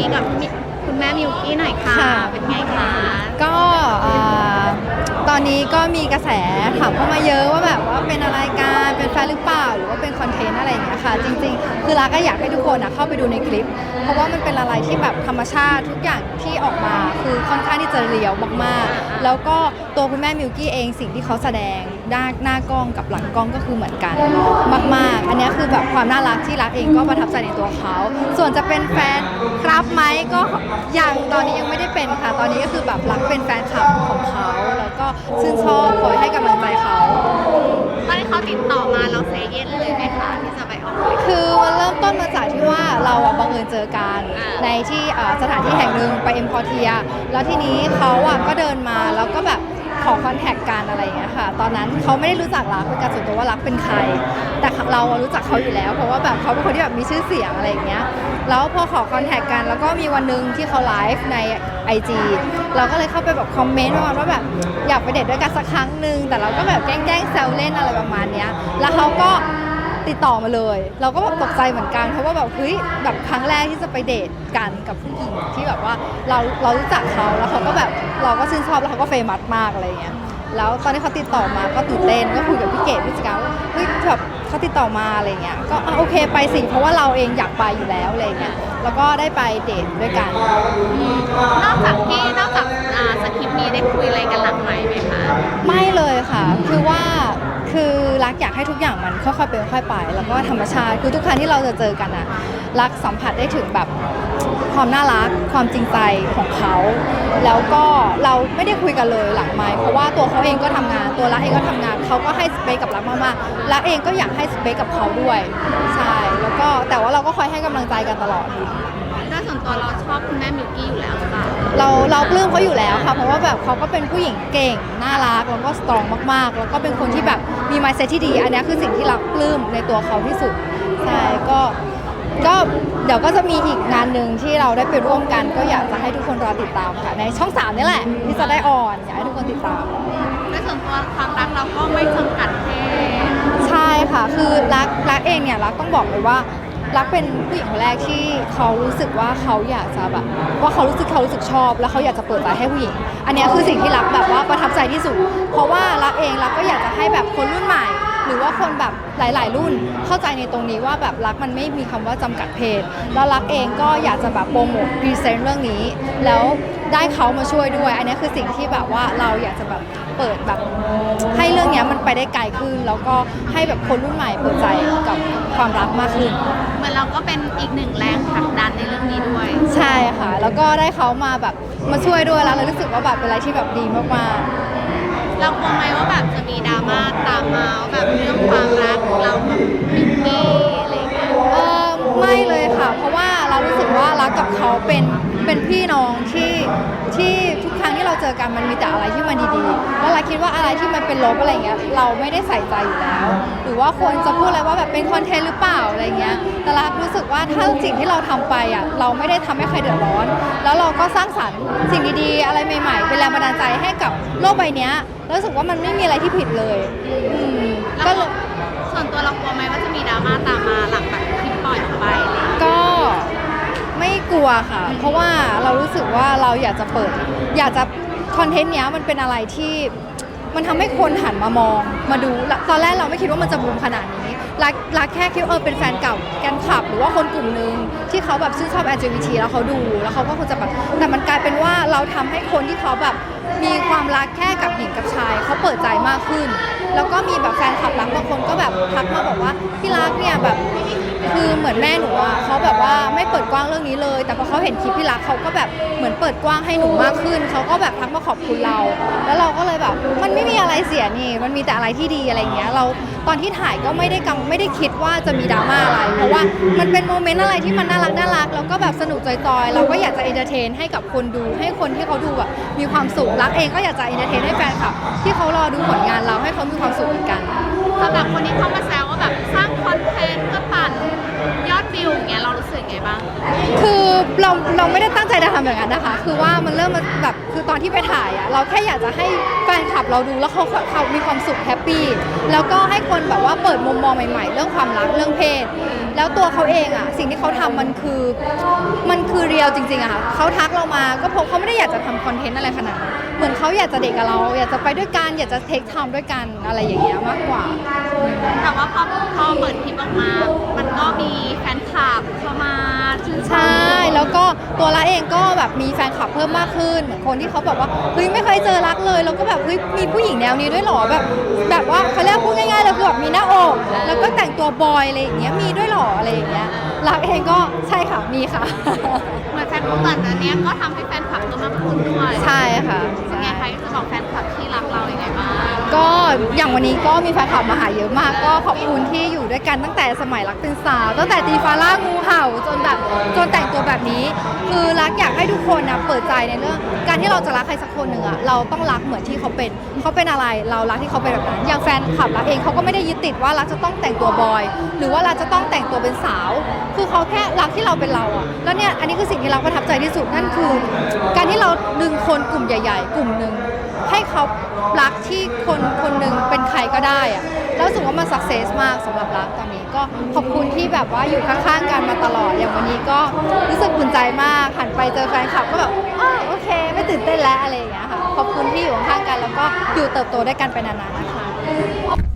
นี้กับมิคุณแม่มิวกี้หน่อยค่ะ ค่ะ เป็นไงคะ ก็เอ่อตอนนี้ก็มีกระแสถามเข้ามาเยอะว่าแบบว่าเป็นอะไรกันเป็นแฟนหรือเปล่า หรือว่าเป็นคอนเทนต์อะไรอย่างเงี้ยค่ะ จริงๆ คือรักก็อยากให้ทุกคนอะเข้าไปดูในคลิป เพราะว่ามันเป็นอะไรที่แบบธรรมชาติทุกอย่างที่ออกมา คือค่อนข้างที่จะเรียวมากๆ แล้วก็ตัวคุณแม่มิวกี้เองสิ่งที่เขาแสดงหน้าหน้ากล้องกับหลังกล้องก็คือเหมือนกันมาก ๆ อันเนี้ยคือแบบความน่ารักที่รักเองก็ประทับใจในตัวเขา ส่วนจะเป็นแฟนครับไหมก็ยังตอนนี้ยังไม่ได้เป็นค่ะ ตอนนี้ก็คือแบบรักเป็นแฟนคลับของเขา แล้วก็ชื่นชอบคอยให้กำลังใจเขาตอนที่เขาติดต่อมาเราเซเยนเลยไหมคะที่จะไปออกรายการคือ เราอะบังเอิญเจอกันอ่าในที่เอ่อสถานที่แห่งหนึ่งไปเอ็มพอเทียแล้วทีนี้เขาอะก็เดินมาแล้วก็แบบขอคอนแทคกันอะไรอย่างเงี้ยค่ะ ตอนนั้นเขาไม่ได้รู้จักรักเป็นการส่วนตัวว่ารักเป็นใคร แต่เราอะรู้จักเขาอยู่แล้ว เพราะว่าแบบเขาเป็นคนที่แบบมีชื่อเสียงอะไรอย่างเงี้ย แล้วพอขอคอนแทคกันแล้วก็มีวันหนึ่งที่เขาไลฟ์ใน IG เราก็เลยเข้าไปแบบคอมเมนต์ประมาณว่าแบบอยากไปเดทด้วยกันสักครั้งหนึ่งแต่เราก็แบบแกล้งๆแซวเล่นอะไรประมาณเนี้ย แล้วเขาก็ ติดต่อมาเลย เราก็แบบตกใจเหมือนกันเพราะว่าแบบเฮ้ยแบบครั้งแรกที่จะไปเดทกันกับผู้หญิงที่แบบว่าเราเรารู้จักเขาแล้วเขาก็แบบเราก็ชื่นชอบแล้วเขาก็เฟมัสมากอะไรเงี้ยแล้วตอนที่เขาติดต่อมาก็ตื่นเต้นก็คุยกับพี่เกดผู้จัดกาว่าเฮ้ยแบบเขาติดต่อมาอะไรเงี้ยก็โอเคไปสิเพราะว่าเราเองอยากไปอยู่แล้วอะไรเงี้ยแล้วก็ได้ไปเดทด้วยกันน กอยากให้ทุกอย่างมันค่อยๆเป็นค่อยๆไป แล้วก็ธรรมชาติคือทุกครั้งที่เราจะเจอกันอะรักสัมผัสได้ถึงแบบความน่ารักความจริงใจของเขา แล้วก็เราไม่ได้คุยกันเลยหลังไมค์เพราะว่าตัวเขาเองก็ทำงาน ตัวรักเองก็ทำงานเขาก็ให้สเปซกับรักมากๆรักเองก็อยากให้สเปซกับเขาด้วยใช่แล้วก็แต่ว่าเราก็คอยให้กำลังใจกันตลอดโดยส่วนตัวเราชอบคุณแม่มิวกี้อยู่แล้วหรือเปล่าเราเราปลื้มเขาอยู่แล้วค่ะเพราะว่าแบบเขาก็เป็นผู้หญิงเก่งน่ารักแล้วก็สตรองมากๆ แล้วก็เป็นคนที่แบบ มี mindset ที่ดี อันเนี้ยคือสิ่งที่รักปลื้มในตัวเขาที่สุดใช่ก็ก็เดี๋ยวก็จะมีอีกงานหนึ่งที่เราได้ไปร่วมกัน ก็อยากจะให้ทุกคนรอติดตามค่ะ ในช่องสามนี่แหละที่จะได้ออนอยากให้ทุกคนติดตามโดยส่วนตัวความรักเราก็ไม่จำกัดเพศใช่ค่ะ คือรักรักเองเนี่ยรักต้องบอกเลยว่า รักเป็นผู้หญิงคนแรกที่เขารู้สึกว่าเขาอยากจะแบบว่าเขารู้สึกเขารู้สึกชอบ แล้วเขาอยากจะเปิดใจให้ผู้หญิง อันนี้คือสิ่งที่รักแบบว่าประทับใจที่สุด เพราะว่ารักเองรักก็อยากจะให้แบบคนรุ่นใหม่ หรือว่าคนแบบหลาย ๆ รุ่นเข้าใจในตรงนี้ว่าแบบรักมันไม่มีคำว่าจำกัดเพศ แล้วรักเองก็อยากจะแบบโปรโมทพรีเซนต์เรื่องนี้ แล้วได้เขามาช่วยด้วย อันเนี้ยคือสิ่งที่แบบว่าเราอยากจะแบบเปิดแบบให้เรื่องเนี้ยมันไปได้ไกลขึ้น แล้วก็ให้แบบคนรุ่นใหม่เปิดใจกับความรักมากขึ้นเหมือนเราก็เป็นอีกหนึ่งแรงผลักดันในเรื่องนี้ด้วย ใช่ค่ะ แล้วก็ได้เขามาแบบมาช่วยด้วยแล้วเรารู้สึกว่าแบบเป็นอะไรที่แบบดีมาก เรากลัวไหมว่าแบบจะมีดราม่าตามมาแบบเรื่องความรักเราแบบมิวกี้อะไรอย่างเงี้ยเออไม่เลยค่ะ เพราะว่าเรารู้สึกว่ารักกับเขาเป็นเป็นพี่น้อง เราเจอกันมันมีแต่อะไรที่มันดีๆ แล้วเราคิดว่าอะไรที่มันเป็นลบอะไรเงี้ยเราไม่ได้ใส่ใจอยู่แล้ว หรือว่าคนจะพูดอะไรว่าแบบเป็นคอนเทนต์หรือเปล่าอะไรเงี้ย แต่รักรู้สึกว่าถ้าสิ่งที่เราทำไปอะเราไม่ได้ทำให้ใครเดือดร้อน แล้วเราก็สร้างสรรค์สิ่งดีๆ อะไรใหม่ๆ เป็นแรงบันดาลใจให้กับโลกใบเนี้ยแล้วรู้สึกว่ามันไม่มีอะไรที่ผิดเลยอืมแล้วก็เลยส่วนตัวเรากลัวไหมว่าจะมีดราม่าตามมาหลังแบบ กลัวค่ะ เพราะว่าเรารู้สึกว่าเราอยากจะเปิด อยากจะคอนเทนต์เนี้ยมันเป็นอะไรที่มันทำให้คนหันมามองมาดู ตอนแรกเราไม่คิดว่ามันจะบูมขนาดนี้รักรักแค่คิดเออเป็นแฟนเก่าแกนคลับ หรือว่าคนกลุ่มหนึ่งที่เขาแบบชื่นชอบ LGBT แล้วเขาดูแล้วเขาก็คงจะแบบแต่มันกลายเป็นว่าเราทำให้คนที่เขาแบบมีความรักแค่กับหญิงกับชายเขาเปิดใจมากขึ้น แล้วก็มีแบบแฟนคลับรักบางคนก็แบบทักมาบอกว่าพี่รักเนี่ยแบบ คือเหมือนแม่หนูอะเขาแบบว่าไม่เปิดกว้างเรื่องนี้เลย แต่พอเขาเห็นคลิปพี่รักเขาก็แบบเหมือนเปิดกว้างให้หนูมากขึ้นเขาก็แบบทักมาขอบคุณเรา แล้วเราก็เลยแบบมันไม่มีอะไรเสียนี่ มันมีแต่อะไรที่ดีอะไรอย่างเงี้ยเราตอนที่ถ่ายก็ไม่ได้กังไม่ได้คิดว่าจะมีดราม่าอะไรเพราะว่ามันเป็นโมเมนต์อะไรที่มันน่ารักน่ารักแล้วก็แบบสนุกจอยๆเราก็อยากจะเอนเตอร์เทนให้กับคนดู ให้คนที่เขาดูแบบมีความสุขรักเองก็อยากจะเอนเตอร์เทนให้แฟนคลับที่เขารอดูผลงานเราให้เขามีความสุขเหมือนกันสำหรับคนที่เข้ามา บ้าง คือเราเราไม่ได้ตั้งใจจะทำอย่างนั้นนะคะ คือว่ามันเริ่มมาแบบคือตอนที่ไปถ่ายอะเราแค่อยากจะให้แฟนคลับเราดูแล้วเขาเขามีความสุขแฮปปี้แล้วก็ให้คนแบบว่าเปิดมุมมองใหม่ๆ เรื่องความรักเรื่องเพศ แล้วตัวเขาเองอะสิ่งที่เขาทำมันคือมันคือเรียลจริงๆอะค่ะเขาทักเรามาก็เพราะเขาไม่ได้อยากจะทำคอนเทนต์อะไรขนาดนั้น เหมือนเขาอยากจะเด็กกับเรา อยากจะไปด้วยกัน อยากจะเทคไทม์ด้วยกันอะไรอย่างเงี้ยมากกว่า แต่ว่าพอพอเปิดคลิปออกมา มันก็มีแฟนคลับเข้ามาชื่นชใช่มแล้วก็ตัวละเองก็แบบมีแฟนคลับเพิ่มมากขึ้น เหมือนคนที่เขาบอกว่าเฮ้ยไม่เคยเจอรักเลย แล้วก็แบบเฮ้ยมีผู้หญิงแนวนี้ด้วยเหรอแบบ แบบว่าเขาเรียกพูดง่ายๆเลยคือแบบมีหน้าอกแล้วก็แต่งตัวบอยอะไรอย่างเงี้ยมีด้วยเหรออะไรอย่างเงี้ยรักเองก็ใช่ค่ะมีค่ะ เหมือนแฟนคลับก่อนอันเนี้ยก็ทำให้แฟนคลับเพิ่มมากขึ้นด้วย ใช่ค่ะเป็นใช่ไงคะจะ ก็อย่างวันนี้ก็มีแฟนคลับมาหาเยอะมาก ก็ขอบคุณที่อยู่ด้วยกันตั้งแต่สมัยรักเป็นสาว ตั้งแต่ตีฟ้าล่างูเห่าจนแบบจนแต่งตัวแบบนี้ คือรักอยากให้ทุกคนนะเปิดใจในเรื่อง การที่เราจะรักใครสักคนหนึ่งอะเราต้องรักเหมือนที่เขาเป็นเขาเป็นอะไร เรารักที่เขาเป็นแบบนั้นอย่างแฟนคลับรักเองเขาก็ไม่ได้ยึดติดว่ารักจะต้องแต่งตัวบอย หรือว่ารักจะต้องแต่งตัวเป็นสาว คือเขาแค่รักที่เราเป็นเราอะแล้วเนี่ยอันนี้คือสิ่งที่เรักประทับใจที่สุดนั่นคือ การที่เราดึงคนกลุ่มใหญ่ ๆ กลุ่มหนึ่ง เขารักที่คนคนหนึ่งเป็นใครก็ได้อะแล้วรู้สึกว่ามันสักเซสมากสำหรับรักตอนนี้ก็ขอบคุณที่แบบว่าอยู่ข้างๆกันมาตลอดอย่างวันนี้ก็รู้สึกภูมิใจมากหันไปเจอแฟนคลับก็แบบอ้อโอเค ไม่ตื่นเต้นแล้วอะไรอย่างเงี้ยค่ะขอบคุณที่อยู่ข้างๆกัน แล้วก็อยู่เติบโตด้วยกันไปนานๆนะคะ